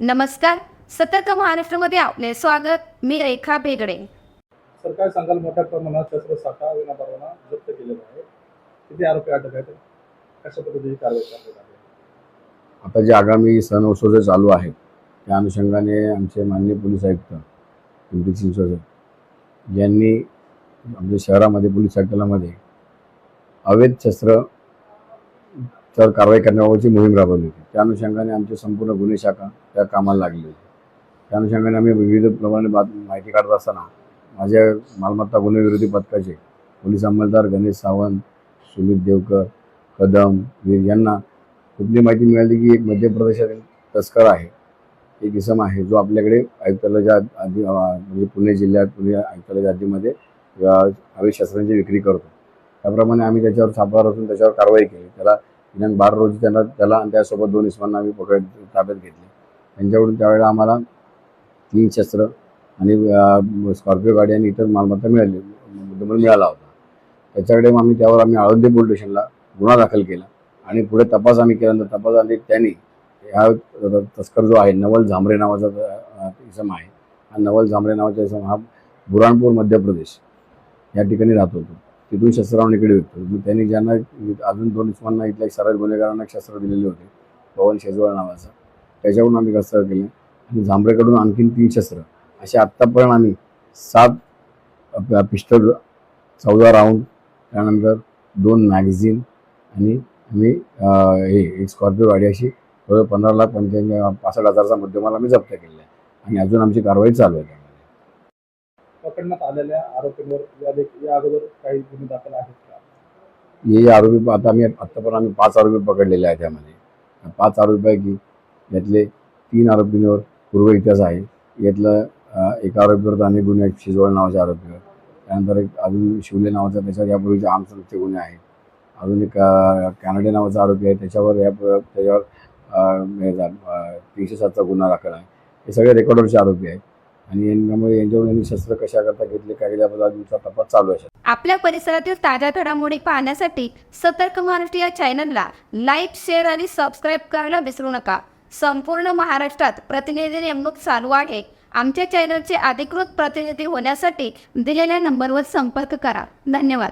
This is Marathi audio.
नमस्कार सतर्क महाराष्ट्रामध्ये आपले स्वागत. मी रेखा बेगडे सर काय सांगाल मोठ्या प्रमाणात शस्त्रसाठा विनापरवाना जप्त केलेला आहे. किती आरोपी अटक आहेत? कशा पद्धतीची कारवाई करण्यात आली? आता जे आगामी सण उत्सव जे चालू आहेत त्या अनुषंगाने आमचे माननीय पोलीस आयुक्त पिंपरी चिंचवड यांनी आमच्या शहरामध्ये पोलीस आयुक्तालयामध्ये अवैध शस्त्र तर कारवाई करण्याबाबतची मोहीम राबवली होती. त्या अनुषंगाने आमची संपूर्ण गुन्हे शाखा त्या कामाला लागली होती. त्या अनुषंगाने आम्ही विविध प्रमाणे बात माहिती काढत असताना माझ्या मालमत्ता गुन्हे विरोधी पथकाचे पोलीस अंमलदार गणेश सावंत सुमित देवकर कदम वीर यांना कुठली माहिती मिळाली की एक मध्य प्रदेशातील तस्कर आहे एक इसम आहे जो आपल्याकडे आयुक्तालयाच्या आधी म्हणजे पुणे जिल्ह्यात पुणे आयुक्तालयाच्या आधीमध्ये हवे शस्त्रांची विक्री करतो. त्याप्रमाणे आम्ही त्याच्यावर छापा रचून त्याच्यावर कारवाई केली. त्याला दिनांक बारा रोजी त्यांना त्याला आणि त्यासोबत दोन इसमांना आम्ही पकड ताब्यात घेतले. त्यांच्याकडून त्यावेळेला आम्हाला तीन शस्त्र आणि स्कॉर्पिओ गाडी आणि इतर मालमत्ता मिळाली मुद्देमाल मिळाला होता. त्याच्याकडे मग आम्ही त्यावर आम्ही अयोध्ये पोलीस स्टेशनला गुन्हा दाखल केला आणि पुढे तपास आम्ही केल्यानंतर तपासामध्ये त्यांनी हा तस्कर जो आहे नवल झांबरे नावाचा इसम आहे. हा नवल झांबरे नावाचा इसम हा बुराणपूर मध्य प्रदेश या ठिकाणी राहत होतो. तिथून शस्त्रावणीकडे इकडे मग त्यांनी ज्यांना अजून दोन इसमांना इथल्या एक सरळ गुन्हेगारांना एक शस्त्र दिलेले होते पवन शेजवळ नावाचा. त्याच्याकडून आम्ही शस्त्र केले आणि झांबरेकडून आणखीन तीन शस्त्र असे आत्तापर्यंत आम्ही सात पिस्टल चौदा राऊंड त्यानंतर दोन मॅगझिन आणि आम्ही हे एक स्कॉर्पिओ गाडी अशी पंधरा लाख पंच्याऐंशी पासष्ट हजारचा मुद्देमाल आम्ही जप्त केलेला आहे. आणि अजून आमची कारवाई चालू आहे. पकडण्यात आलेल्या आरोपींवर या देख- या अगोदर काही गुन्हे दाखल आहेत का? हे आरोपी आता आम्ही आत्तापर्यंत आम्ही पाच आरोपी पकडलेले आहेत त्यामध्ये पाच आरोपीपैकी यातले तीन आरोपींवर पूर्व इतिहास आहे. यातलं एका आरोपीवर अनेक गुन्हे आहेत शिजवळ नावाच्या आरोपीवर त्यानंतर एक अजून शिवले नावाचा त्याच्यावर यापूर्वीचे आमसंचे गुन्हे आहेत. अजून एक कॅनडे नावाचा आरोपी आहे. त्याच्यावर या त्याच्यावर तीनशे सातचा गुन्हा दाखल आहे. हे सगळे रेकॉर्डरचे आरोपी आहेत. आणि यांच्यामुळे यांच्यावर यांनी शस्त्र कशा करता घेतले काय केले तपास चालू आहे. आपल्या परिसरातील ताज्या घडामोडी पाहण्यासाठी सतर्क महाराष्ट्र या चॅनलला लाईक शेअर आणि सबस्क्राईब करायला विसरू नका. संपूर्ण महाराष्ट्रात प्रतिनिधी नेमणूक चालू आहे. आमच्या चॅनलचे अधिकृत प्रतिनिधी होण्यासाठी दिलेल्या नंबरवर संपर्क करा. धन्यवाद.